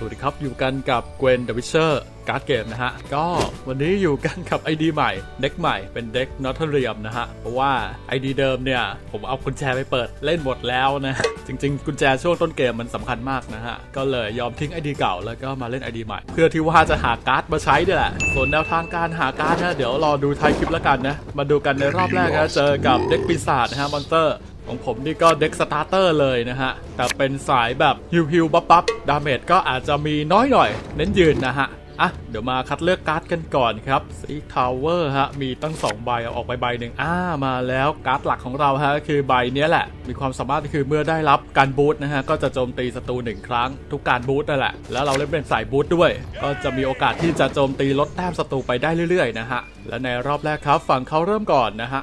สวัสดีครับ อยู่กันกับเกวนเดอะวิเชอร์การ์ดเกมนะฮะ ก็วันนี้อยู่กันกับ ID ใหม่ เด็กใหม่เป็นเด็กนอตเทเรียมนะฮะ เพราะว่า ID เดิมเนี่ย ผมเอากุญแจไปเปิดเล่นหมดแล้วนะ จริง ๆ กุญแจช่วงต้นเกมมันสำคัญมากนะฮะ ก็เลยยอมทิ้ง ID เก่าแล้วก็มาเล่น ID ใหม่ เพื่อที่ว่าจะหาการ์ดมาใช้ด้วยแหละส่วนแนวทางการหาการ์ดนะเดี๋ยวรอดูท้ายคลิปแล้วกันนะมาดูกันในรอบแรกนะเจอกับเด็กปีศาจนะฮะมอนเตอร์ ของผมนี่ก็เด็กสตาร์เตอร์เลยนะฮะ แต่เป็นสายแบบฮิวฮิวบับบับดาเมจก็อาจจะมีน้อยหน่อย เน้นยืนนะฮะอะเดี๋ยวมาคัดเลือกการ์ดกันก่อนครับซีทาวเวอร์ฮะ มีตั้ง 2 ใบเอาออกไปใบหนึ่งอ่ามาแล้วการ์ดหลักของเราฮะคือใบนี้แหละ มีความสามารถคือเมื่อได้รับการบูทนะฮะ ก็จะโจมตีศัตรูหนึ่งครั้ง ทุกการบูทนั่นแหละ แล้วเราเล่นเป็นสายบูทด้วย ก็จะมีโอกาสที่จะโจมตีลดแต้มศัตรูไปได้เรื่อยๆนะฮะ และในรอบแรกครับฝั่งเขาเริ่มก่อนนะฮะ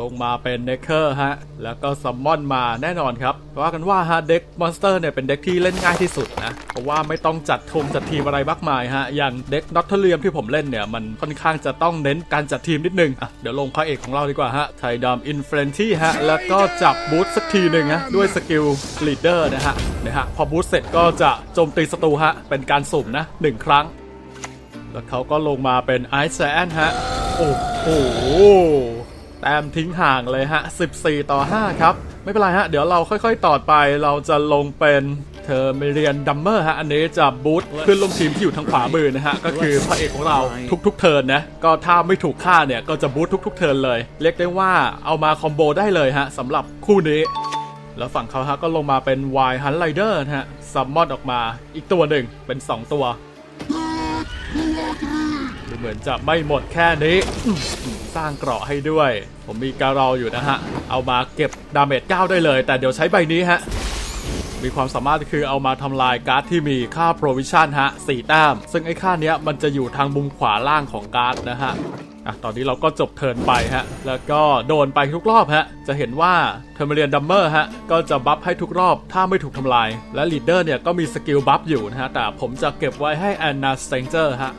ลงมาเป็นเนคเคอร์ฮะ แล้วก็ซัมมอนมาแน่นอนครับ ว่ากันว่าฮะเด็กมอนสเตอร์เนี่ยเป็นเด็กที่เล่นง่ายที่สุดนะ เพราะว่าไม่ต้องจัดทงจัดทีมอะไรมากมายฮะ อย่างเด็กนอตเทเรียมที่ผมเล่นเนี่ย มันค่อนข้างจะต้องเน้นการจัดทีมนิดนึงอะเดี๋ยวลงพระเอกของเราดีกว่าฮะ ไทดอมอินเฟรนที่ฮะ แล้วก็จับบูทสักทีหนึ่งฮะ ด้วยสกิลลีดเดอร์นะฮะนะฮะพอบูทเสร็จก็จะโจมตีศัตรูฮะเป็นการสุ่มนะหนึ่งครั้ง แล้วเขาก็ลงมาเป็นไอซ์แซนฮะโอ้โห แต้มทิ้งห่างเลยฮะ 14 ต่อ 5 ครับ ไม่เป็นไรฮะ เดี๋ยวเราค่อยๆ ต่อไปเราจะลงเป็นเทอร์เมเรียนดัมเมอร์ฮะ อันนี้จะบูทขึ้นลงทีมที่อยู่ทางขวามือนะฮะ ก็คือพระเอกของเราทุกๆ เทิร์นนะ ก็ถ้าไม่ถูกฆ่าเนี่ย ก็จะบูททุกๆ เทิร์นเลย เรียกได้ว่าเอามาคอมโบได้เลยฮะสำหรับคู่นี้ แล้วฝั่งเขาฮะก็ลงมาเป็น Y Hunt Rider นะฮะซัมมอนออกมาอีกตัวหนึ่งเป็น 2 ตัว เหมือนจะไม่หมดแค่นี้ สร้างเกราะให้ด้วย ผมมีการออยู่นะฮะ เอามาเก็บดาเมจ9ได้เลย แต่เดี๋ยวใช้ใบนี้ฮะ มีความสามารถคือเอามาทำลายการ์ดที่มีค่า provision ฮะ4แต้ม ซึ่งไอ้ค่าเนี้ยมันจะอยู่ทางมุมขวาล่างของการ์ดนะฮะอะตอนนี้เราก็จบเทิร์นไปฮะ แล้วก็โดนไปทุกรอบฮะ จะเห็นว่าเทอร์เมเรียนดัมเมอร์ฮะ ก็จะบัฟให้ทุกรอบถ้าไม่ถูกทำลาย และลีดเดอร์เนี่ยก็มีสกิลบัฟอยู่นะฮะ แต่ผมจะเก็บไว้ให้แอนนาสเตนเจอร์ฮะ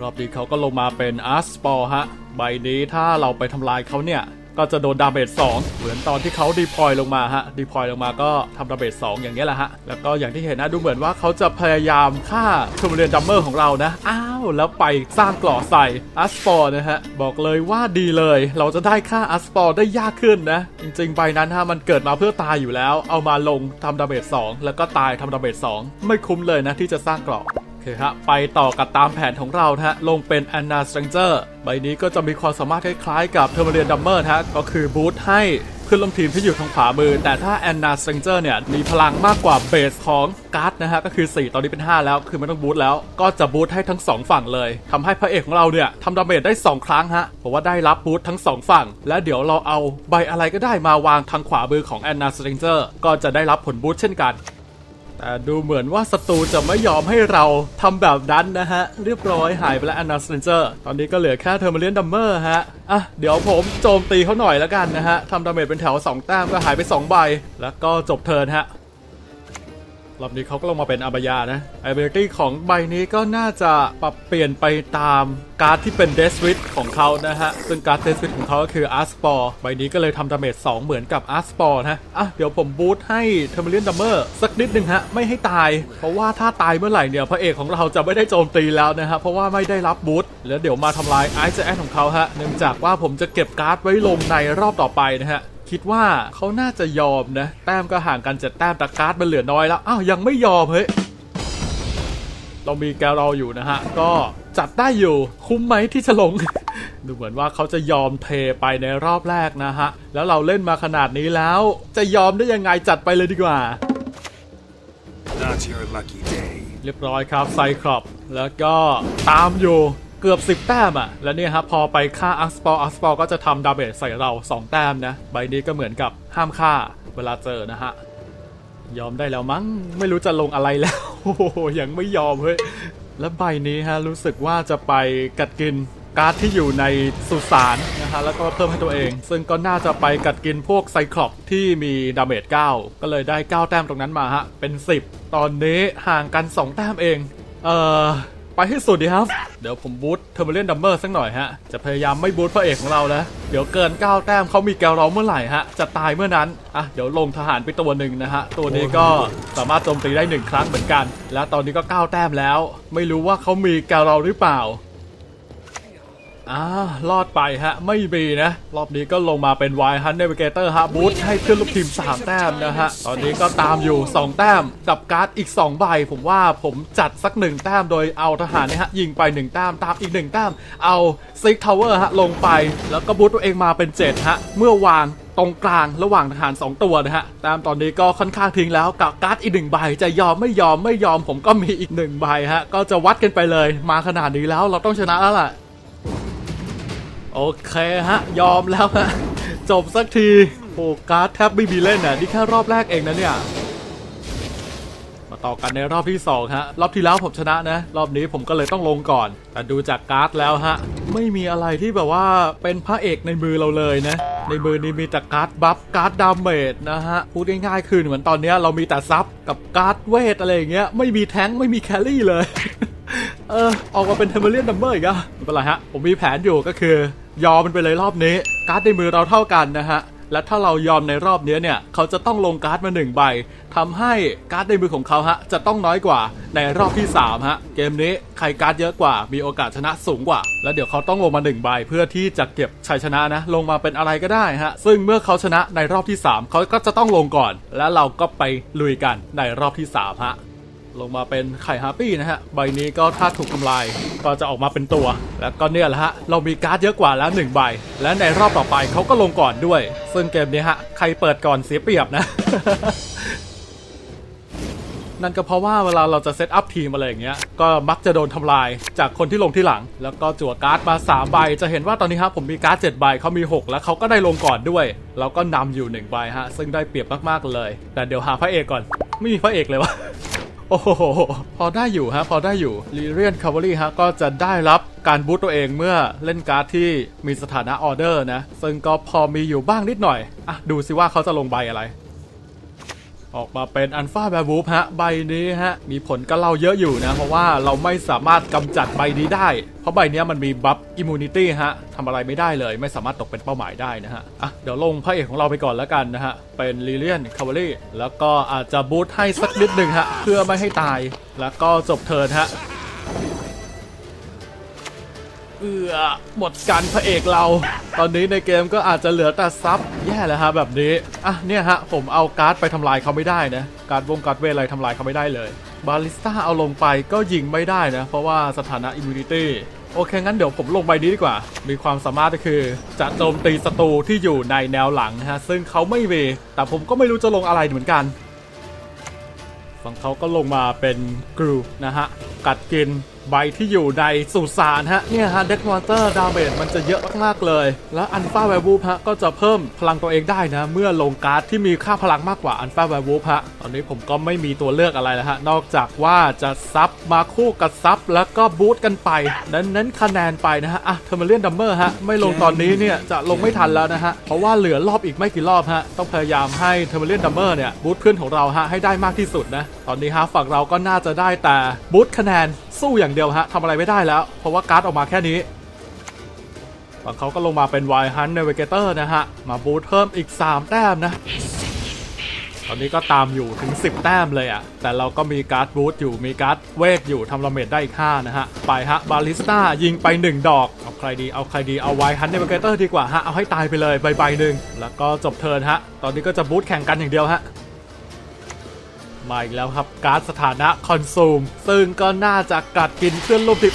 รอบนี้เขาก็ลงมาเป็นอาร์สปอร์ฮะ ใบนี้ถ้าเราไปทำลายเขาเนี่ย ก็จะโดนดาเมจ2เหมือนตอนที่เขาดีพลอยลงมาฮะดีพลอยลงมาก็ทำดาเมจ2อย่างนี้ยแหละฮะ แล้วก็อย่างที่เห็นนะดูเหมือนว่าเขาจะพยายามฆ่าเทอร์เรียนดัมเมอร์ของเรานะ อ้าวแล้วไปสร้างกราะใส่อาร์สปอร์นะฮะ บอกเลยว่าดีเลย เราจะได้ฆ่าอาร์สปอร์ได้ยากขึ้นนะ จริงๆใบนั้นฮะมันเกิดมาเพื่อตายอยู่แล้ว เอามาลงทำดาเมจ2แล้วก็ตายทำดาเมจ2ไม่คุ้มเลยนะที่จะสร้างกราะโอ คฮะไปต่อกับตามแผนของเรานะฮะลงเป็น Anna Stranger ใบนี้ก็จะมีความสามารถคล้ายๆกับ t h e r m a l i a n Dummer ฮะก็คือบูทให้เพื่อนร่วมทีมที่อยู่ทางขวามือ แต่ถ้า Anna Stranger เนี่ย มีพลังมากกว่าเบสของการ์ดนะฮะ ก็คือ 4 ตอนนี้เป็น 5 แล้ว คือไม่ต้องบูทแล้ว ก็จะบูทให้ทั้ง 2 ฝั่งเลยทำให้พระเอกของเราเนี่ยทำดาเมจได้ 2 ครั้งฮะเพราะว่าได้รับบูททั้ง 2 ฝั่ง และเดี๋ยวเราเอาใบอะไรก็ได้มาวางทางขวามือของ Anna Stranger ก็จะได้รับผลบูทเช่นกัน แต่ดูเหมือนว่าศัตรูจะไม่ยอมให้เราทำแบบนั้นนะฮะ เรียบร้อยหายไปแล้ว a n n a s t r a n g e r ตอนนี้ก็เหลือแค่เทอร์มาเลียนดัมเมอร์ฮะ อะ เดี๋ยวผมโจมตีเขาหน่อยแล้วกันนะฮะทำดาเมจเป็นแถว 2 แต้มก็หายไป 2 ใบ แล้วก็จบเทิร์นฮะ รอบนี้เขาก็ลงมาเป็นอาบายานะ ability ของใบนี้ก็น่าจะปรับเปลี่ยนไปตามการ์ดที่เป็น Death w i t ของเขานะฮะ ซึ่งการ์ด Death w i t ของเขาก็คือ a r s p o r ใบนี้ก็เลยทำดาเมจ2เหมือนกับ a r s p o r นะอะเดี๋ยวผมบูทให้ t e r m a l i a n Dummer สักนิดหนึ่งฮะ ไม่ให้ตาย เพราะว่าถ้าตายเมื่อไหร่เนี่ยพระเอกของเราจะไม่ได้โจมตีแล้วนะฮะเพราะว่าไม่ได้รับบูทแล้วเดี๋ยวมาทำลายไอซ์แอนของเขาฮะเนื่องจากว่าผมจะเก็บการ์ดไว้ลงในรอบต่อไปนะฮะ คิดว่าเขาน่าจะยอมนะ แต้มก็ห่างกันเจ็ดแต้มแต่การ์ดมันเหลือน้อยแล้ว อ้าว ยังไม่ยอมเฮ้ย เรามีแกรออยู่นะฮะ ก็จัดได้อยู่ คุ้มไหมที่จะลง ดูเหมือนว่าเขาจะยอมเทไปในรอบแรกนะฮะ แล้วเราเล่นมาขนาดนี้แล้ว จะยอมได้ยังไงจัดไปเลยดีกว่า Not your lucky day. เรียบร้อยครับไซครอปแล้วก็ตามอยู่ เกือบ 10 แต้มอะแล้วเนี่ยครับพอไปฆ่าอัสปอร์อัสปอร์ก็จะทำดาเมจใส่เรา 2 แต้มนะ ใบนี้ก็เหมือนกับห้ามฆ่าเวลาเจอนะฮะ ยอมได้แล้วมั้ง ไม่รู้จะลงอะไรแล้วโอ้โหยังไม่ยอมเฮ้ย แล้วใบนี้ฮะรู้สึกว่าจะไปกัดกินการ์ดที่อยู่ในสุสานนะฮะแล้วก็เพิ่มให้ตัวเอง ซึ่งก็น่าจะไปกัดกินพวกไซคลอปที่มีดาเมจ9ก็เลยได้ 9 แต้มตรงนั้นมาฮะเป็น 10 ตอนนี้ห่างกัน 2 แต้มเอง เอ่อ ให้สุดดีครับ เดี๋ยวผมบูทเทอร์เบเลนดัมเบอร์สักหน่อยฮะ จะพยายามไม่บูทพระเอกของเราแล้วเดี๋ยวเกิน 9 แต้มเขามีแกวเราเมื่อไหร่ฮะ จะตายเมื่อนั้น อะ เดี๋ยวลงทหารไปตัวหนึ่งนะฮะ ตัวนี้ก็สามารถโจมตีได้หนึ่งครั้งเหมือนกัน และตอนนี้ก็ 9 แต้มแล้ว ไม่รู้ว่าเขามีแกวเราหรือเปล่า อ่ารอดไปฮะ ไม่มีนะ รอบนี้ก็ลงมาเป็น Y Hunt Navigator ฮะบูทให้ขึ้นลูกทีม 3 แต้มนะฮะ ตอนนี้ก็ตามอยู่ 2 แต้มกับการ์ดอีก 2 ใบ ผมว่าผมจัดสัก 1 แต้มโดยเอาทหารนี่ฮะ ยิงไป 1 แต้ม ตามอีก 1 แต้ม เอาซิกทาวเวอร์ฮะ ลงไปแล้วก็บูทตัวเองมาเป็น 7 ฮะ เมื่อวางตรงกลางระหว่างทหาร 2 ตัวนะฮะแต้มตอนนี้ก็ค่อนข้างทิ้งแล้วกับการ์ดอีกหนึ่งใบ จะยอมไม่ยอมไม่ยอมผมก็มีอีกหนึ่งใบฮะ ก็จะวัดกันไปเลย มาขนาดนี้แล้วเราต้องชนะแล้วล่ะ โอเคฮะ ยอมแล้วฮะ จบสักทีโอ้การ์ดแทบไม่มีเล่นน่ะนี่แค่รอบแรกเองนะเนี่ย มาต่อกันในรอบที่2ฮะ รอบที่แล้วผมชนะนะ รอบนี้ผมก็เลยต้องลงก่อน แต่ดูจากการ์ดแล้วฮะ ไม่มีอะไรที่แบบว่าเป็นพระเอกในมือเราเลยนะ ในมือนี้มีแต่การ์ดบัฟการ์ดดาเมจนะฮะ พูดง่ายๆคือเหมือนตอนนี้เรามีแต่ซับกับการ์ดเวทอะไรอย่างเงี้ย ไม่มีแท้งไม่มีแคลรี่เลยเออออกมาเป็นเทมเบอร์เลียนดัมเบอร์อีกอะไม่เป็นไรฮะ ผมมีแผนอยู่ก็คือ ยอมมันไปเลยรอบนี้ การ์ดในมือเราเท่ากันนะฮะ และถ้าเรายอมในรอบนี้เนี่ย เขาจะต้องลงการ์ดมาหนึ่งใบทำให้การ์ดในมือของเขาฮะจะต้องน้อยกว่าในรอบที่3ฮะ เกมนี้ใครการ์ดเยอะกว่า มีโอกาสชนะสูงกว่า แล้วเดี๋ยวเขาต้องลงมาหนึ่งใบเพื่อที่จะเก็บชัยชนะนะ ลงมาเป็นอะไรก็ได้ฮะ ซึ่งเมื่อเขาชนะในรอบที่ 3 เขาก็จะต้องลงก่อน แล้วเราก็ไปลุยกันในรอบที่3ฮะ ลงมาเป็นไข่ฮาร์ปี้นะฮะ ใบนี้ก็ถ้าถูกทำลายก็จะออกมาเป็นตัว แล้วก็เนี่ยแหละฮะ เรามีการ์ดเยอะกว่าแล้ว 1 ใบ และในรอบต่อไปเขาก็ลงก่อนด้วย ซึ่งเกมนี้ฮะ ใครเปิดก่อนเสียเปรียบนะ นั่นก็เพราะว่าเวลาเราจะเซตอัพทีมอะไรอย่างเงี้ย ก็มักจะโดนทำลายจากคนที่ลงที่หลัง แล้วก็จั่วการ์ดมา3ใบ จะเห็นว่าตอนนี้ครับผมมีการ์ด7ใบเขามี 6 แล้วเขาก็ได้ลงก่อนด้วย เราก็นำอยู่1ใบฮะ ซึ่งได้เปรียบมากๆเลย แต่เดี๋ยวหาพระเอกก่อน ไม่มีพระเอกเลยวะ โอ้โห พอได้อยู่ฮะ พอได้อยู่ลีเรียนคาร์บอรี่ฮะ ก็จะได้รับการบูตตัวเองเมื่อเล่นการ์ดที่มีสถานะออเดอร์นะ ซึ่งก็พอมีอยู่บ้างนิดหน่อย อะ ดูซิว่าเขาจะลงใบอะไร ออกมาเป็นอันฟาแบวูฟฮะ ใบนี้ฮะ มีผลกับเราเยอะอยู่นะ เพราะว่าเราไม่สามารถกำจัดใบนี้ได้ เพราะใบนี้มันมีบัฟอิมมูนิตี้ฮะทำอะไรไม่ได้เลย ไม่สามารถตกเป็นเป้าหมายได้นะฮะ อะ เดี๋ยวลงพระเอกของเราไปก่อนแล้วกันนะฮะ เป็นลิเลียนคาร์บอรี่แล้วก็อาจจะบูทให้สักนิดหนึ่งฮะ เพื่อไม่ให้ตาย แล้วก็จบเทิร์นฮะ เอือหมดกันพระเอกเรา ตอนนี้ในเกมก็อาจจะเหลือแต่ซับแย่แล้วฮะแบบนี้อะเนี่ยฮะผมเอาการ์ดไปทำลายเขาไม่ได้นะการดวงการเวทอะไรทำลายเขาไม่ได้เลย บาลิสต้าเอาลงไปก็ยิงไม่ได้นะ เพราะว่าสถานะอิมมูนิตี้โอเค งั้นเดี๋ยวผมลงใบนี้ดีกว่า มีความสามารถก็คือ จะโจมตีศัตรูที่อยู่ในแนวหลังฮะ ซึ่งเขาไม่มีแต่ผมก็ไม่รู้จะลงอะไรเหมือนกันฝั่งเขาก็ลงมาเป็นกรูนะฮะ กัดกิน ใบที่อยู่ในสุสานฮะเนี่ยฮะเด็กมอนเตอร์ดาเมจมันจะเยอะมากๆเลย แล้วอันฟ้าแวร์วูฟฮะก็จะเพิ่มพลังตัวเองได้นะ เมื่อลงการ์ดที่มีค่าพลังมากกว่าอันฟ้าแวร์วูฟฮะตอนนี้ผมก็ไม่มีตัวเลือกอะไรแล้วฮะนอกจากว่าจะซับมาคู่กับซับแล้วก็บูตกันไปนั้นนั้นคะแนนไปนะฮะอะเทอร์มาเลียนดัมเมอร์ฮะไม่ลงตอนนี้เนี่ยจะลงไม่ทันแล้วนะฮะเพราะว่าเหลือรอบอีกไม่กี่รอบฮะต้องพยายามให้เทอร์มาเลียนดัมเมอร์เนี่ยบูตเพื่อนของเราฮะให้ได้มากที่สุดนะตอนนี้ฮะฝั่งเราก็น่าจะได้แต่บูตคะแนน สู้อย่างเดียวฮะทำอะไรไม่ได้แล้ว เพราะว่าการ์ดออกมาแค่นี้ฝั่งเขาก็ลงมาเป็น Y Hunt Navigator นะฮะ มาบูทเพิ่มอีก 3 แต้มนะ ตอนนี้ก็ตามอยู่ถึง 10 แต้มเลยอะ่ะ แต่เราก็มีการ์ดบูทอยู่มีการ์ดเวทอยู่ทำลาเมดได้อีก 5 นะฮะ ไปฮะ บาลิสต้ายิงไป 1 ดอก เอาใครดีเอาใครดีเอา Y Hunt Navigator ดีกว่าฮะ เอาให้ตายไปเลยใบใบหนึ่งแล้วก็จบเทิร์นฮะ ตอนนี้ก็จะบูทแข่งกันอย่างเดียวฮะ มาอีกแล้วครับการ์ดสถานะคอนซูม ซึ่งก็น่าจะกัดกินเพื่อนร่วมทีม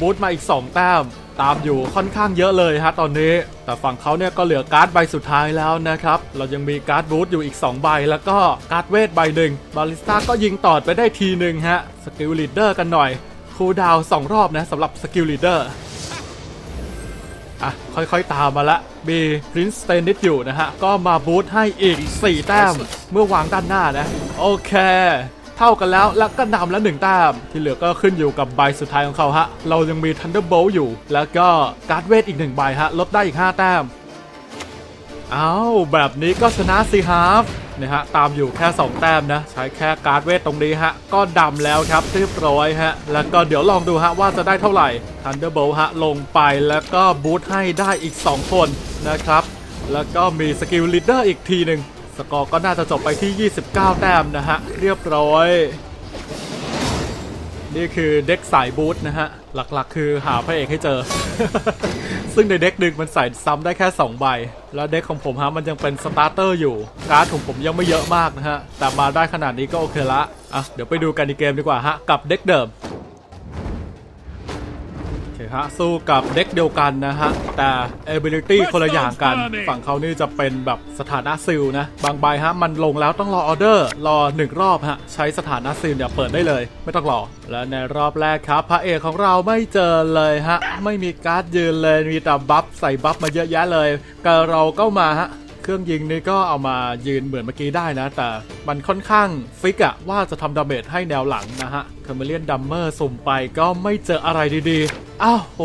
บูทมาอีก 2 แต้ม ตามอยู่ค่อนข้างเยอะเลยฮะตอนนี้ แต่ฝั่งเขาเนี่ยก็เหลือการ์ดใบสุดท้ายแล้วนะครับ เรายังมีการ์ดบูทอยู่อีก 2 ใบ แล้วก็การ์ดเวทใบหนึ่งบาลิสต้าก็ยิงตอดไปได้ทีหนึ่งฮะสกิลลีดเดอร์กันหน่อยคูดาวสองรอบนะสำหรับสกิลลีดเดอร์ อะ ค่อยๆตามมาละมีพรินซ์เตนิสอยู่นะฮะ ก็มาบูทให้อีก 4 แต้ม เมื่อวางด้านหน้านะ โอเค เท่ากันแล้วแล้วก็นำแล้วหนึ่งแต้ม ที่เหลือก็ขึ้นอยู่กับใบสุดท้ายของเขาฮะ เรายังมี Thunderbolt อยู่ แล้วก็การ์ดเวทอีกหนึ่งใบฮะ ลดได้อีก 5 แต้มอ้าวแบบนี้ก็ชนะสิฮาฟ นะฮะตามอยู่แค่ 2 แต้มนะ ใช้แค่การ์ดเวทตรงนี้ฮะ ก็ดำแล้วครับเรียบร้อยฮะ แล้วก็เดี๋ยวลองดูฮะว่าจะได้เท่าไหร่ Thunderbolt ฮะ ลงไปแล้วก็บูทให้ได้อีก 2 คนนะครับ แล้วก็มีสกิลลีดเดอร์อีกทีหนึ่งสกอร์ก็น่าจะจบไปที่ 29 แต้มนะฮะ เรียบร้อย นี่คือเด็กสายบูทนะฮะ หลักๆ คือหาพระเอกให้เจอ ซึ่งในเด็กหนึ่งมันใส่ซ้ำได้แค่ 2 ใบ แล้วเด็กของผมฮะมันยังเป็นสตาร์เตอร์อยู่ การ์ดของผมยังไม่เยอะมากนะฮะ แต่มาได้ขนาดนี้ก็โอเคละ อะ เดี๋ยวไปดูกันในเกมดีกว่าฮะ กับเด็กเดิม คฮะสู้กับเด็กเดียวกันนะฮะ แต่ ability คนละอย่างกัน ฝั่งเขานี่จะเป็นแบบสถานะซิลนะ บางใบฮะ มันลงแล้วต้องรอออเดอร์ รอหนึ่งรอบฮะ ใช้สถานะซิลเนี่ยเปิดได้เลย ไม่ต้องรอ และในรอบแรกครับ พระเอกของเราไม่เจอเลยฮะ ไม่มีการ์ดยืนเลยมีแต่บัฟใส่บัฟมาเยอะแยะเลยก็เราก็มาฮะ เครื่องยิงนี่ก็เอามายืนเหมือนเมื่อกี้ได้นะ แต่มันค่อนข้างฟิกอะว่าจะทำดาเมจให้แนวหลังนะฮะคาเมเลียนดัมเมอร์สุ่มไปก็ไม่เจออะไรดีๆ อ้าวโห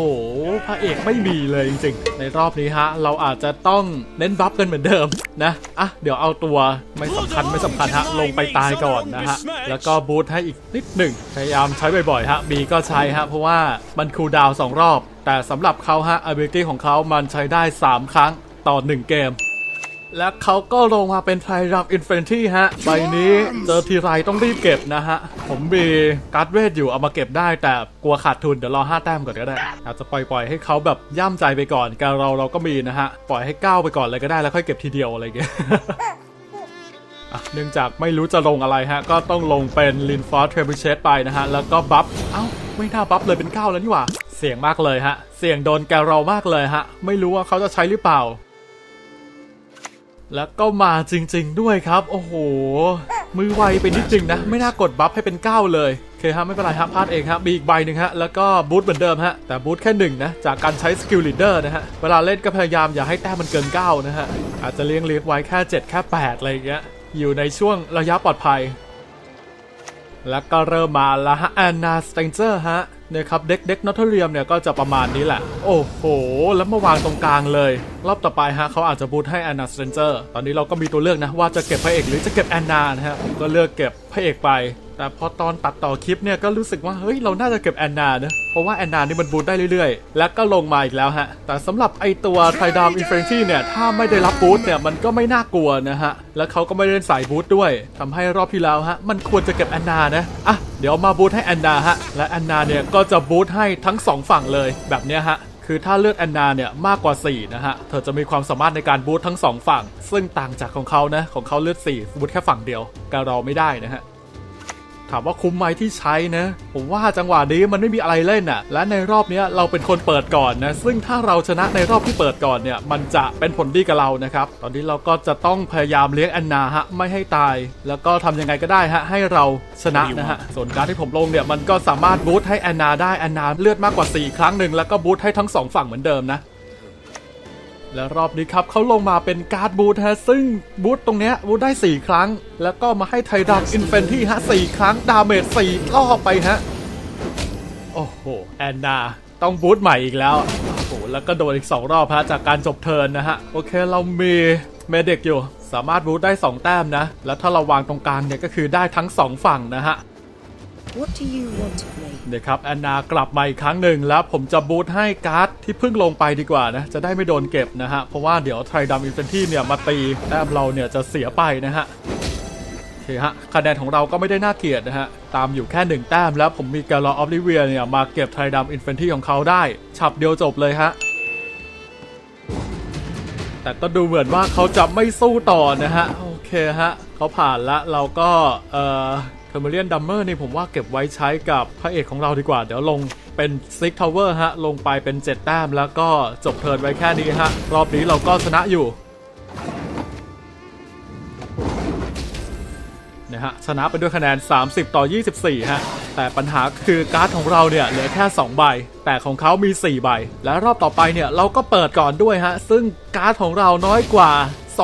พระเอกไม่มีเลยจริงๆ ในรอบนี้ฮะ เราอาจจะต้องเน้นบัฟกันเหมือนเดิมนะ อะ เดี๋ยวเอาตัวไม่สำคัญไม่สำคัญฮะ ลงไปตายก่อนนะฮะ แล้วก็บูทให้อีกนิดหนึ่ง พยายามใช้บ่อยๆฮะ บีก็ใช้ฮะ เพราะว่ามันคูลดาวน์สองรอบ แต่สำหรับเขาฮะ ability ของเขามันใช้ได้ 3 ครั้งต่อ 1 เกม และเขาก็ลงมาเป็นไทรัมอินฟินิตี้ฮะ ใบนี้เจอทีไรต้องรีบเก็บนะฮะ ผมมีการ์ดเวทอยู่เอามาเก็บได้แต่กลัวขาดทุนเดี๋ยวรอ5แต้มก่อนก็ได้ อาจจะปล่อยปล่อยๆให้เขาแบบย่ำใจไปก่อนการเราเราก็มีนะฮะ ปล่อยให้ก้าวไปก่อนเลยก็ได้แล้วค่อยเก็บทีเดียวอะไรอย่างเงี้ยอะเนื่องจากไม่รู้จะลงอะไรฮะ ก็ต้องลงเป็นลินฟอร์เทรบิเชตไปนะฮะ แล้วก็บัฟ เอ้า ไม่น่าบัฟเลยเป็น9แล้วนี่หว่า เสี่ยงมากเลยฮะ เสี่ยงโดนแกเรามากเลยฮะ ไม่รู้ว่าเขาจะใช้หรือเปล่า แล้วก็มาจริง ๆ ด้วยครับ โอ้โห มือไวไปนิดนึงนะ ไม่น่ากดบัฟให้เป็น 9 เลยโอเคฮะไม่เป็นไรฮะพลาดเองฮะมีอีกใบหนึ่งฮะแล้วก็บูทเหมือนเดิมฮะแต่บูทแค่หนึ่งนะจากการใช้สกิลลีดเดอร์นะฮะเวลาเล่นก็พยายามอย่าให้แต้มมันเกิน 9 นะฮะอาจจะเลี้ยงเลี้ยงไว้แค่ 7 แค่ 8 อะไรอย่างเงี้ยอยู่ในช่วงระยะปลอดภัย แล้วก็เริ่มมาแล้วฮะแอนนาสเตนเจอร์ฮะเนี่ยครับเด็กเด็กนอตเทเรียมเนี่ยก็จะประมาณนี้แหละ โอ้โห แล้วมาวางตรงกลางเลย รอบต่อไปฮะเขาอาจจะบูทให้แอนนาสเตนเจอร์ตอนนี้เราก็มีตัวเลือกนะว่าจะเก็บพระเอกหรือจะเก็บแอนนานะฮะผมก็เลือกเก็บพระเอกไป แต่พอตอนตัดต่อคลิปเนี่ยก็รู้สึกว่าเฮ้ยเราน่าจะเก็บแอนนาเนะเพราะว่าแอนนานี่มันบูทได้เรื่อยๆ แล้วก็ลงมาอีกแล้วฮะ แต่สำหรับไอตัวไทดามอินฟินิตี้เนี่ยถ้าไม่ได้รับบูทเนี่ยมันก็ไม่น่ากลัวนะฮะ แล้วเขาก็ไม่ได้เล่นสายบูทด้วยทำให้รอบที่แล้วฮะมันควรจะเก็บแอนนานะอะเดี๋ยวมาบูทให้แอนนาฮะและแอนนาเนี่ยก็จะบูทให้ทั้งสองฝั่งเลยแบบเนี้ยฮะคือถ้าเลือดแอนนาเนี่ยมากกว่า 4 นะฮะ เธอจะมีความสามารถในการบูททั้ง 2 ฝั่ง ซึ่งต่างจากของเขานะ ของเขาเลือด4บูทแค่ฝั่งเดียว การเราไม่ได้นะฮะ ถามว่าคุ้มไหมที่ใช้นะ ผมว่าจังหวะนี้มันไม่มีอะไรเล่นอะ่ะ และในรอบเนี้ยเราเป็นคนเปิดก่อนนะ ซึ่งถ้าเราชนะในรอบที่เปิดก่อนเนี่ย มันจะเป็นผลดีกับเรานะครับ ตอนนี้เราก็จะต้องพยายามเลี้ยงแอนนาฮะ ไม่ให้ตาย แล้วก็ทำยังไงก็ได้ฮะ ให้เราชนะนะฮะ ส่วนการที่ผมลงเนี่ย มันก็สามารถบูทให้แอนนาได้ แอนนาเลือดมากกว่า 4 ครั้งหนึ่งแล้วก็บูทให้ทั้งสองฝั่งเหมือนเดิมนะ และรอบนี้ครับเขาลงมาเป็นการ์ดบูทฮะซึ่งบูทตรงเนี้ยบูทได้ 4 ครั้ง แล้วก็มาให้ไทดัมอินเฟนที่ฮะ4ครั้ง ดาเมจ4รอไปฮะ โอ้โห แอนนา ต้องบูทใหม่อีกแล้ว โอ้โห แล้วก็โดนอีก 2 รอบฮะจากการจบเทิร์นนะฮะ โอเคเรามีเมเด็กอยู่ สามารถบูทได้ 2 แต้มนะ แล้วถ้าเราวางตรงกลางเนี่ยก็คือได้ทั้ง 2 ฝั่งนะฮะ What do you want of me? เดี๋ยวครับแอนนากลับมาอีกครั้งหนึ่งแล้วผมจะบูทให้การ์ดที่เพิ่งลงไปดีกว่านะ จะได้ไม่โดนเก็บนะฮะ เพราะว่าเดี๋ยวไทรดัมอินเฟนที่เนี่ยมาตีแต้มเราเนี่ยจะเสียไปนะฮะโอเคฮะคะแนนของเราก็ไม่ได้น่าเกลียดนะฮะ ตามอยู่แค่หนึ่งแต้มแล้วผมมีกาลออฟลิเวียเนี่ยมาเก็บไทรดัมอินเฟนที่ของเขาได้ฉับเดียวจบเลยฮะแต่ก็ดูเหมือนว่าเขาจะไม่สู้ต่อนะฮะ โอเคฮะเขาผ่านละเราก็เอ่อ เทอร์เมเลียนดัมเมอร์นี่ผมว่าเก็บไว้ใช้กับพระเอกของเราดีกว่า เดี๋ยวลงเป็นซิกทาวเวอร์ฮะ ลงไปเป็น 7 แต้มแล้วก็จบเทิร์นไว้แค่นี้ฮะ รอบนี้เราก็ชนะอยู่นะฮะชนะไปด้วยคะแนน 30 ต่อ 24 ฮะ แต่ปัญหาคือการ์ดของเราเนี่ยเหลือแค่ 2 ใบ แต่ของเขามี 4 ใบ และรอบต่อไปเนี่ยเราก็เปิดก่อนด้วยฮะ ซึ่งการ์ดของเราน้อยกว่า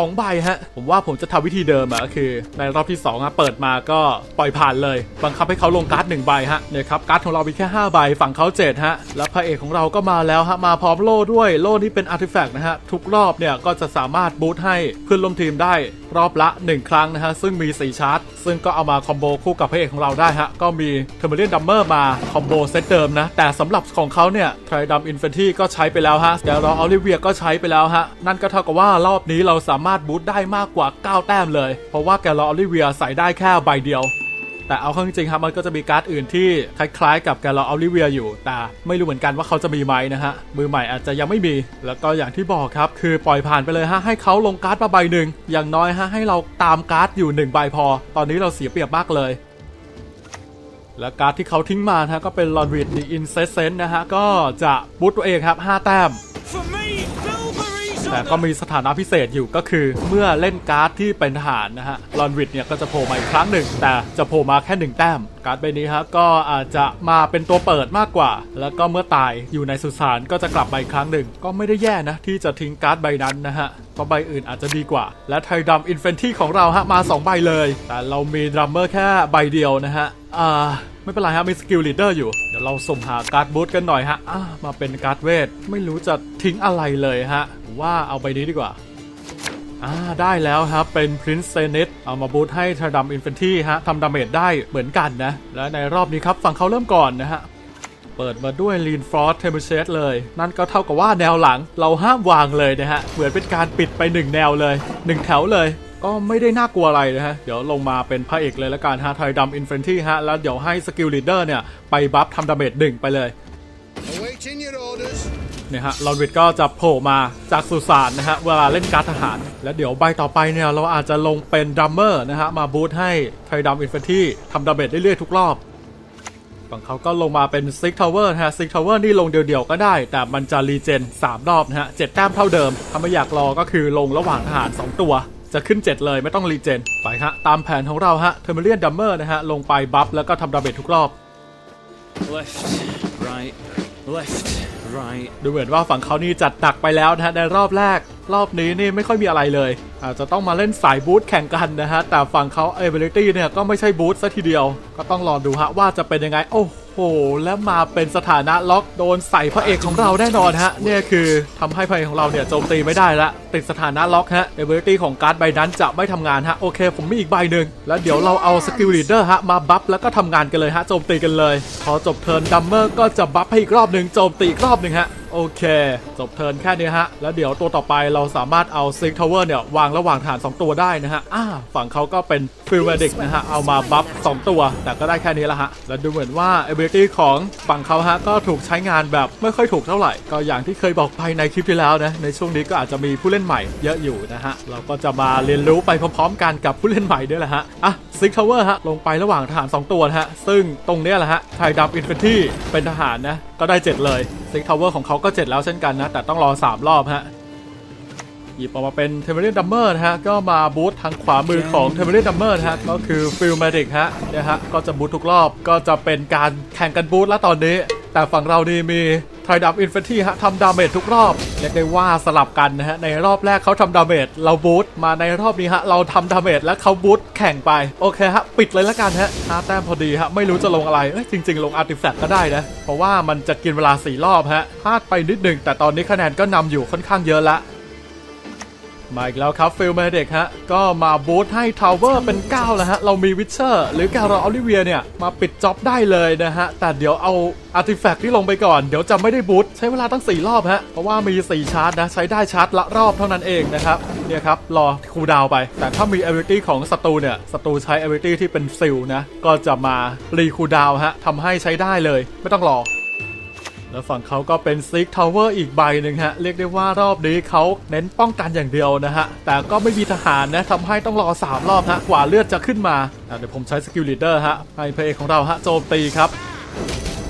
2ใบฮะ ผมว่าผมจะทำวิธีเดิมอะก็คือ ในรอบที่2อะเปิดมาก็ปล่อยผ่านเลย บังคับให้เขาลงการ์ด1ใบฮะเนี่ยครับการ์ดของเรามีแค่5ใบฝั่งเขา7ฮะแล้วพระเอกของเราก็มาแล้วฮะมาพร้อมโล่ด้วยโล่นี่เป็นอาร์ติแฟกต์นะฮะทุกรอบเนี่ยก็จะสามารถบูทให้เพื่อนร่วมทีมได้ รอบละ 1 ครั้งนะฮะ ซึ่งมี 4 ชาร์จ ซึ่งก็เอามาคอมโบคู่กับพระเอกของเราได้ฮะ ก็มีเทอร์เมเลียนดัมเมอร์มา คอมโบเซตเดิมนะ แต่สำหรับของเขาเนี่ยไทรดัมอินเฟนทีก็ใช้ไปแล้วฮะเดลรออลิเวียก็ใช้ไปแล้วฮะ นั่นก็เท่ากับว่ารอบนี้เราสามารถบูตได้มากกว่า 9 แต้มเลย เพราะว่าแกลออลิเวียใส่ได้แค่ใบเดียว แต่เอาเข้าจริงครับมันก็จะมีการ์ดอื่นที่คล้ายๆกับแกลออลิเวียอยู่ แต่ไม่รู้เหมือนกันว่าเขาจะมีไหมนะฮะ มือใหม่อาจจะยังไม่มี แล้วก็อย่างที่บอกครับ คือปล่อยผ่านไปเลยฮะ ให้เขาลงการ์ดมาใบหนึ่ง อย่างน้อยฮะ ให้เราตามการ์ดอยู่หนึ่งใบพอ ตอนนี้เราเสียเปรียบมากเลยและการ์ดที่เขาทิ้งมานะฮะก็เป็นลอนวิดดีอินเซสเซนนะฮะ ก็จะบูตตัวเองครับ 5 แต้ม แต่ก็มีสถานะพิเศษอยู่ก็คือ เมื่อเล่นการ์ดที่เป็นทหารนะฮะลอนวิดเนี่ยก็จะโผล่มาอีกครั้งหนึ่ง แต่จะโผล่มาแค่หนึ่งแต้ม การ์ดใบนี้ครับก็อาจจะมาเป็นตัวเปิดมากกว่า แล้วก็เมื่อตายอยู่ในสุสานก็จะกลับมาอีกครั้งหนึ่ง ก็ไม่ได้แย่นะที่จะทิ้งการ์ดใบนั้นนะฮะเพราะใบอื่นอาจจะดีกว่า และไทดัมอินเฟนที่ของเราฮะมา 2 ใบเลย แต่เรามีดรัมเมอร์แค่ใบเดียวนะฮะอ่า ไม่เป็นไรฮะมีสกิลลีดเดอร์อยู่ เดี๋ยวเราสุ่มหาการ์ดบูทกันหน่อยฮะะมาเป็นการ์ดเวท ไม่รู้จะทิ้งอะไรเลยฮะ ว่าเอาใบนี้ดีกว่าอ่าได้แล้วครับเป็น Prince s e n e t เอามาบูทให้ทาดัมอินเฟนทีฮะทำดาเมจได้เหมือนกันนะ และในรอบนี้ครับฝั่งเขาเริ่มก่อนนะฮะ เปิดมาด้วย Lean Frost t e m p e r a t e เลย นั่นก็เท่ากับว่าแนวหลังเราห้ามวางเลยนะฮะ เหมือนเป็นการปิดไป 1 แนวเลย 1 แถวเลย ก็ไม่ได้น่ากลัวอะไรนะฮะ เดี๋ยวลงมาเป็นพระเอกเลยละกันฮะไทดัมอินเฟนทีฮะ แล้วเดี๋ยวให้สกิลลีดเดอร์เนี่ย ไปบัฟทำดาเมจหนึ่งไปเลย Awaiting your orders. เนี่ยฮะลอนวิดก็จะโผล่มาจากสุสานนะฮะ เวลาเล่นการ์ดทหาร แล้วเดี๋ยวใบต่อไปเนี่ย เราอาจจะลงเป็นดัมเมอร์นะฮะ มาบูทให้ไทดัมอินฟ a นทีทำดาเมจได้เรื่อยๆทุกรอบฝั่งเขาก็ลงมาเป็นซิกทาวเวอร์นะฮะซิกทาวเวอร์นี่ลงเดี่ยวๆก็ได้ แต่มันจะรีเจน3รอบนะฮะเจ็ดแต้มเท่าเดิมถ้าไม่อยากรอก็คือลงระหว่างทหาร 2 ตัว จะขึ้น 7 เลยไม่ต้องรีเจน ไปฮะ ตามแผนของเราฮะเทอร์เมเลียนดัมเมอร์นะฮะ ลงไปบัฟแล้วก็ทำดาเมจทุกรอบ Left, right, left, right. ดูเหมือนว่าฝั่งเขานี่จัดหนักไปแล้วนะฮะ ในรอบแรก รอบนี้นี่ไม่ค่อยมีอะไรเลยอาจจะต้องมาเล่นสายบูทแข่งกันนะฮะ แต่ฝั่งเขาเอเบลิตี้เนี่ยก็ไม่ใช่บูทซะทีเดียว ก็ต้องรอดูฮะว่าจะเป็นยังไง โอ้โห แล้วมาเป็นสถานะล็อกโดนใส่พระเอกของเราแน่นอนฮะเนี่ยคือทำให้พระเอกของเราเนี่ยโจมตีไม่ได้ละติดสถานะล็อกฮะเอเบอร์ตี้ของการ์ดใบนั้นจะไม่ทำงานฮะโอเค ผมมีอีกใบหนึ่งแล้วเดี๋ยวเราเอาสกิลลีดเดอร์ฮะมาบัฟแล้วก็ทำงานกันเลยฮะโจมตีกันเลย พอจบเทิร์นดัมเมอร์ก็จะบัฟให้อีกรอบหนึ่งโจมตีอีกรอบหนึ่งฮะ โอเค จบเทิร์นแค่นี้ฮะ แล้วเดี๋ยวตัวต่อไปเราสามารถเอาซิกทาวเวอร์เนี่ย วางระหว่างฐาน 2 ตัวได้นะฮะอ่าฝั่งเขาก็เป็นฟิลเวดิกนะฮะ เอามาบัฟ 2 ตัว แต่ก็ได้แค่นี้ละฮะ แล้วดูเหมือนว่า ability ของฝั่งเขาฮะ ก็ถูกใช้งานแบบไม่ค่อยถูกเท่าไหร่ ก็อย่างที่เคยบอกไปในคลิปที่แล้วนะ ในช่วงนี้ก็อาจจะมีผู้เล่นใหม่เยอะอยู่นะฮะ เราก็จะมาเรียนรู้ไปพร้อมๆ กันกับผู้เล่นใหม่ด้วยแหละฮะ อะซิกทาวเวอร์ฮะ ลงไประหว่างทหาร 2 ตัวนะฮะ ซึ่งตรงเนี้ยแหละฮะไทดับอินฟินิตี้เป็นทหารนะ ก็ได้ 7 เลยซิกทาวเวอร์ของเขาก็เจ็ดแล้วเช่นกันนะ แต่ต้องรอ 3 รอบฮะหยิบออกมาเป็นเทเ e เ i ียนดัมเมอร์นะฮะ ก็มาบูททางขวามือของเทเ e เ i ียนดัมเมอร์นะฮะ ก็คือฟิลมาดิกฮะเนี่ยฮะ ก็จะบูททุกรอบ ก็จะเป็นการแข่งกันบูทแล้วตอนนี้ แต่ฝั่งเรานี่มีไทดับอินฟินิตี้ฮะทำดาเมจทุกรอบเรียกได้ว่าสลับกันนะฮะในรอบแรกเขาทำดาเมจเราบูทมาในรอบนี้ฮะเราทำดาเมจแล้วเขาบูทแข่งไปโอเคฮะปิดเลยละกันฮะห้าแต้มพอดีฮะไม่รู้จะลงอะไรเอ้ยจริง ๆ ลงอาร์ติแฟกต์ก็ได้นะเพราะว่ามันจะกินเวลาสี่รอบฮะพลาดไปนิดหนึ่งแต่ตอนนี้คะแนนก็นำอยู่ค่อนข้างเยอะละ มาอีกแล้วครับฟิลเมเด็กฮะ ก็มาบูทให้ทาวเวอร์เป็น 9 แล้วฮะ เรามีวิเชอร์หรือการรอออลิเวียเนี่ย มาปิดจ็อบได้เลยนะฮะ แต่เดี๋ยวเอาอาร์ติแฟกต์ที่ลงไปก่อน เดี๋ยวจะไม่ได้บูทใช้เวลาตั้ง 4 รอบฮะ เพราะว่ามี 4 ชาร์จนะ ใช้ได้ชาร์จละรอบเท่านั้นเองนะครับเนี่ยครับ รอคูดาวไป แต่ถ้ามี ability ของศัตรูเนี่ยศัตรูใช้ ability ที่เป็นซิลนะก็จะมารีคูดาวฮะทำให้ใช้ได้เลยไม่ต้องรอ แล้วฝั่งเขาก็เป็นซิกทาวเวอร์อีกใบหนึ่งฮะ เรียกได้ว่ารอบนี้เขาเน้นป้องกันอย่างเดียวนะฮะ แต่ก็ไม่มีทหารนะทำให้ต้องรอ 3 รอบฮะ กว่าเลือดจะขึ้นมาเดี๋ยวผมใช้สกิลลีดเดอร์ฮะ ให้เพลของเราฮะโจมตีครับ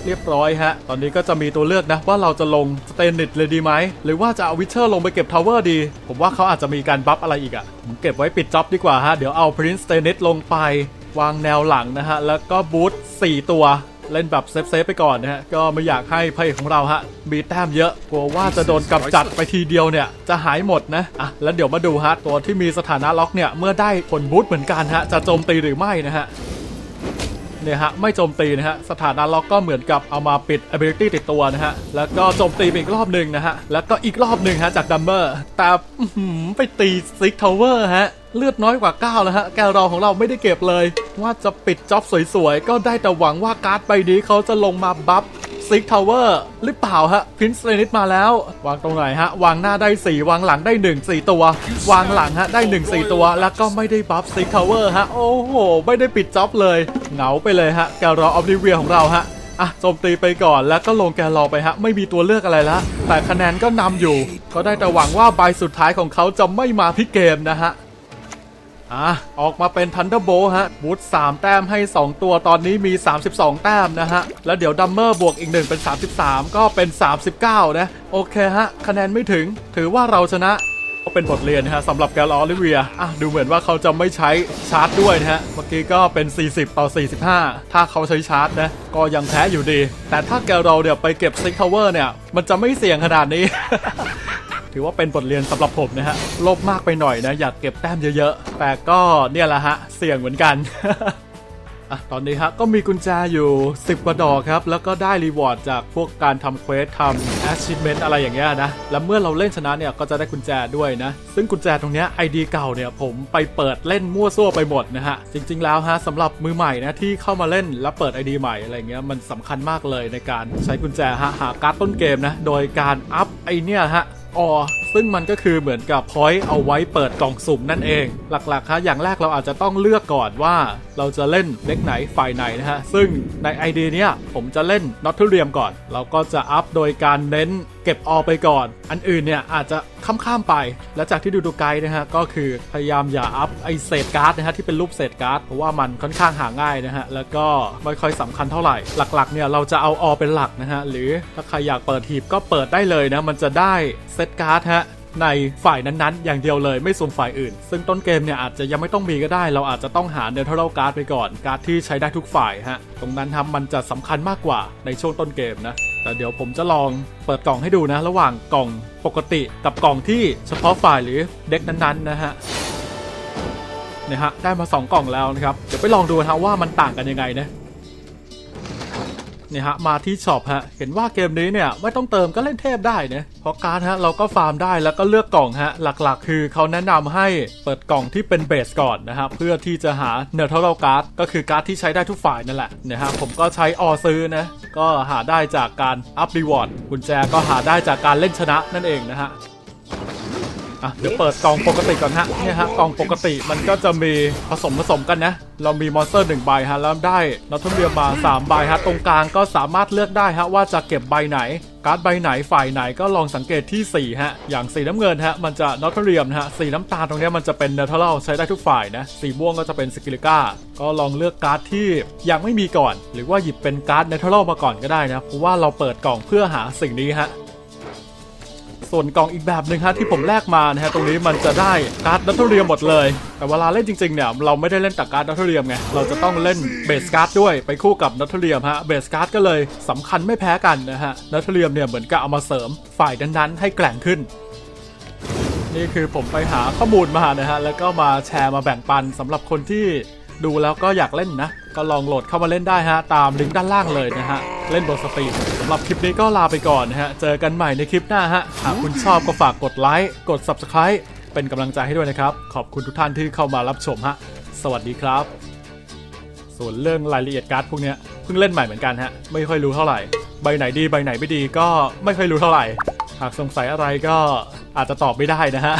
เรียบร้อยฮะ ตอนนี้ก็จะมีตัวเลือกนะ ว่าเราจะลงสเตนนิตเลยดีไหม หรือว่าจะเอาวิเชอร์ลงไปเก็บทาวเวอร์ดี ผมว่าเขาอาจจะมีการบัฟอะไรอีกอะ่ะผมเก็บไว้ปิดจ็อบดีกว่าฮะเดี๋ยวเอาพรินซ์สเตนิตลงไป วางแนวหลังนะฮะแล้วก็บูท4ตัว เล่นแบบเซฟๆไปก่อนนะฮะก็ไม่อยากให้พระเอกของเราฮะมีแต้มเยอะกลัวว่าจะโดนกำจัดไปทีเดียวเนี่ยจะหายหมดนะอะแล้วเดี๋ยวมาดูฮะตัวที่มีสถานะล็อกเนี่ยเมื่อได้ผลบูทเหมือนกันฮะจะโจมตีหรือไม่นะฮะ เนี่ยฮะไม่โจมตีนะฮะสถานะล็อกก็เหมือนกับเอามาปิด ability ติดตัวนะฮะแล้วก็โจมตีไปอีกรอบหนึ่งนะฮะแล้วก็อีกรอบหนึ่งฮะจากดัมเมอร์แต่ไปตีซิกทาวเวอร์ฮะเลือดน้อยกว่า9แล้วฮะแกรอของเราไม่ได้เก็บเลย ว่าจะปิดจ็อบสวยๆ ก็ได้แต่หวังว่าการ์ดใบนี้เขาจะลงมาบัฟ ซิกทาวเวอร์หรือเปล่าฮะพินส์เรนิตมาแล้ว วางตรงไหนฮะ วางหน้าได้ 4 วางหลังได้ 1 4 ตัว วางหลังฮะได้ 1 4 ตัว แล้วก็ไม่ได้บัฟซิกทาวเวอร์ฮะ โอ้โห ไม่ได้ปิดจ็อบเลย เหงาไปเลยฮะแกรอออฟดิเวียของเราฮะอะโจมตีไปก่อนแล้วก็ลงแกรอไปฮะ ไม่มีตัวเลือกอะไรละแต่คะแนนก็นำอยู่ ก็ได้แต่หวังว่าใบสุดท้ายของเขาจะไม่มาพิกเกมนะฮะ อะออกมาเป็น Thunderbolt ฮะบูท3แต้มให้ 2 ตัวตอนนี้มี 32 แต้มนะฮะ แล้วเดี๋ยวดัมเมอร์บวกอีก 1 เป็น 33 ก็เป็น 39 นะ โอเคฮะ คะแนนไม่ถึงถือว่าเราชนะก็เป็นบทเรียนนะฮะสำหรับแกลอลิเวียอะดูเหมือนว่าเขาจะไม่ใช้ชาร์จด้วยนะฮะ เมื่อกี้ก็เป็น 40 ต่อ 45 ถ้าเขาใช้ชาร์จนะ ก็ยังแพ้อยู่ดี แต่ถ้าแกลอเนี่ยวไปเก็บซิกทาวเวอร์เนี่ย มันจะไม่เสี่ยงขนาดนี้ ถือว่าเป็นบทเรียนสำหรับผมนะฮะโลภมากไปหน่อยนะอยากเก็บแต้มเยอะๆ แต่ก็เนี่ยแหละฮะเสี่ยงเหมือนกันอะตอนนี้ฮะก็มีกุญแจอยู่ 10กว่าดอกครับ แล้วก็ได้รีวอร์ดจากพวกการทำเควสทำ achievement อะไรอย่างเงี้ยนะ แล้วเมื่อเราเล่นชนะเนี่ย ก็จะได้กุญแจด้วยนะ ซึ่งกุญแจตรงเนี้ย ID เก่าเนี่ย ผมไปเปิดเล่นมั่วซั่วไปหมดนะฮะ จริง ๆ แล้วฮะสำหรับมือใหม่นะ ที่เข้ามาเล่นแล้วเปิด ID ใหม่อะไรเงี้ยมันสำคัญมากเลยในการใช้กุญแจฮะหาการ์ดต้นเกมนะโดยการอัพไอเนี่ยฮะ ออ ซึ่งมันก็คือเหมือนกับพอยต์เอาไว้เปิดกล่องสุ่มนั่นเอง หลักๆฮะอย่างแรกเราอาจจะต้องเลือกก่อนว่า เราจะเล่นเด็กไหนฝ่ายไหนนะฮะ ซึ่งในไอเดียเนี้ยผมจะเล่นน็อตเทเรียมก่อน เราก็จะอัพโดยการเน้นเก็บออไปก่อน อันอื่นเนี่ยอาจจะข้ามๆไป และจากที่ดูดูไกด์นะฮะก็คือพยายามอย่าอัพไอเศษการ์ดนะฮะที่เป็นรูปเศษการ์ดเพราะว่ามันค่อนข้างหาง่ายนะฮะแล้วก็ไม่ค่อยสำคัญเท่าไหร่ หลักๆเนี่ยเราจะเอาออเป็นหลักนะฮะหรือถ้าใครอยากเปิดหีบก็เปิดได้เลยนะมันจะได้เซตการ์ดฮะ ในฝ่ายนั้นๆ อย่างเดียวเลยไม่สุ่มฝ่ายอื่น ซึ่งต้นเกมเนี่ยอาจจะยังไม่ต้องมีก็ได้ เราอาจจะต้องหาเนเธอรัลการ์ดไปก่อนการ์ดที่ใช้ได้ทุกฝ่ายฮะตรงนั้นครับมันจะสำคัญมากกว่าในช่วงต้นเกมนะแต่เดี๋ยวผมจะลองเปิดกล่องให้ดูนะ ระหว่างกล่องปกติกับกล่องที่เฉพาะฝ่ายหรือเด็กนั้นๆนะฮะเนี่ยฮะได้มา 2 กล่องแล้วนะครับเดี๋ยวไปลองดูนะว่ามันต่างกันยังไงนะ นี่ยฮะมาที่ช็อปฮะเห็นว่าเกมนี้เนี่ยไม่ต้องเติมก็เล่นเทพได้เนะเพราะการ์ดฮะเราก็ฟาร์มได้แล้วก็เลือกกล่องฮะหลักๆ คือเขาแนะนำให้เปิดกล่องที่เป็นเบสก่อนนะครับเพื่อที่จะหาเนอร์ทัลการ์ดก็คือการ์ดที่ใช้ได้ทุกฝ่ายนั่นแหละเนี่ยฮะผมก็ใช้ออซื้อนะก็หาได้จากการอัพรีวอร์ดกุญแจก็หาได้จากการเล่นชนะนั่นเองนะฮะ อะเดี๋ยวเปิดกล่องปกติก่อนฮะเนี่ยฮะกล่องปกติมันก็จะมีผสมผสมกันนะ เรามีมอนสเตอร์1ใบฮะแล้วได้นอตเทเรียมมา3ใบฮะตรงกลางก็สามารถเลือกได้ฮะว่าจะเก็บใบไหน การ์ดใบไหนฝ่ายไหนก็ลองสังเกตที่ 4 ฮะ อย่างสีน้ำเงินฮะมันจะนอตเทเรียมฮะสีน้ำตาลตรงนี้มันจะเป็นเนเธอรัลใช้ได้ทุกฝ่ายนะสีม่วงก็จะเป็นสกิลิก้าก็ลองเลือกการ์ดที่ยังไม่มีก่อน หรือว่าหยิบเป็นการ์ดเนเธอรัลมาก่อนก็ได้นะเพราะว่าเราเปิดกล่องเพื่อหาสิ่งนี้ฮะ ส่วนกล่องอีกแบบหนึ่งฮะที่ผมแลกมานะฮะตรงนี้มันจะได้การ์ดดัตเทอเรียมหมดเลย แต่เวลาเล่นจริงๆเนี่ยเราไม่ได้เล่นแต่การ์ดดัตเทอเรียมไงเราจะต้องเล่นเบสการ์ดด้วยไปคู่กับดัตเทอเรียมฮะเบสการ์ดก็เลยสำคัญไม่แพ้กันนะฮะดัตเทอเรียมเนี่ยเหมือนกับเอามาเสริมฝ่ายนั้นๆให้แกร่งขึ้นนี่คือผมไปหาข้อมูลมานะฮะแล้วก็มาแชร์มาแบ่งปันสำหรับคนที่ดูแล้วก็อยากเล่นนะ ก็ลองโหลดเข้ามาเล่นได้ฮะ ตามลิงก์ด้านล่างเลยนะฮะ เล่นบนสตรีมสำหรับคลิปนี้ก็ลาไปก่อนนะฮะ เจอกันใหม่ในคลิปหน้าฮะ หากคุณชอบก็ฝากกดไลค์ กด Subscribe เป็นกำลังใจให้ด้วยนะครับ ขอบคุณทุกท่านที่เข้ามารับชมฮะ สวัสดีครับ ส่วนเรื่องรายละเอียดการ์ดพวกเนี้ยเพิ่งเล่นใหม่เหมือนกันฮะ ไม่ค่อยรู้เท่าไหร่ ใบไหนดีใบไหนไม่ดีก็ไม่ค่อยรู้เท่าไหร่ หากสงสัยอะไรก็อาจจะตอบไม่ได้นะฮะ